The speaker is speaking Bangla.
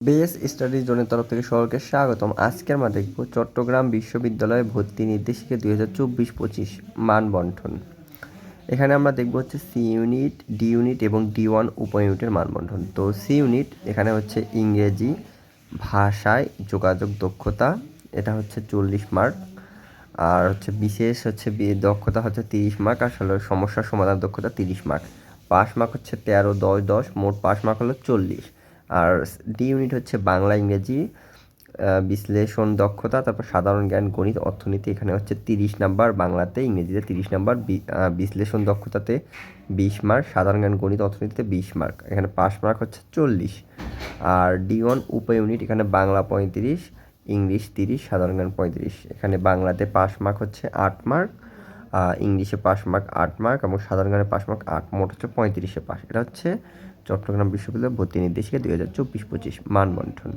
বেস স্টাডি জোনের তরফ থেকে সকলকে স্বাগতম। আজকে আমরা দেখব চট্টগ্রাম বিশ্ববিদ্যালয়ে ভর্তি নির্দেশিকা দুই হাজার চব্বিশ পঁচিশ মান বন্টন এখানে আমরা দেখব হচ্ছে সি ইউনিট, ডি ইউনিট এবং ডি ওয়ান উপ ইউনিটের মান বন্টন তো সি ইউনিট এখানে হচ্ছে ইংরেজি ভাষায় যোগাযোগ দক্ষতা, এটা হচ্ছে চল্লিশ মার্ক। আর হচ্ছে বিশেষ হচ্ছে দক্ষতা হচ্ছে তিরিশ মার্ক, আর হলো সমস্যার সমাধান দক্ষতা তিরিশ মার্ক। পাস মার্ক হচ্ছে তেরো, দশ দশ, মোট পাস মার্ক হলো চল্লিশ। আর ডি ইউনিট হচ্ছে বাংলা, ইংরেজি বিশ্লেষণ, দক্ষতা, তারপর সাধারণ জ্ঞান, গণিত, অর্থনীতি, এখানে হচ্ছে তিরিশ নাম্বার বাংলাতে, ইংরেজিতে তিরিশ নাম্বার বিশ্লেষণ, দক্ষতাতে বিশ মার্ক সাধারণ জ্ঞান, গণিত, অর্থনীতিতে বিশ মার্ক এখানে পাস মার্ক হচ্ছে চল্লিশ। আর ডি ওয়ান উপ ইউনিট এখানে বাংলা পঁয়ত্রিশ, ইংলিশ তিরিশ, সাধারণ জ্ঞান পঁয়ত্রিশ। এখানে বাংলাতে পাস মার্ক হচ্ছে আট মার্ক ইংলিশে পাস মার্ক আট মার্ক এবং সাধারণ জ্ঞানে পাস মার্ক আট, মোট হচ্ছে পঁয়ত্রিশে পাস এটা হচ্ছে চট্টগ্রাম বিশ্ববিদ্যালয় ভর্তি নির্দেশিকা দুই হাজার চব্বিশ পঁচিশ মানবন্ঠন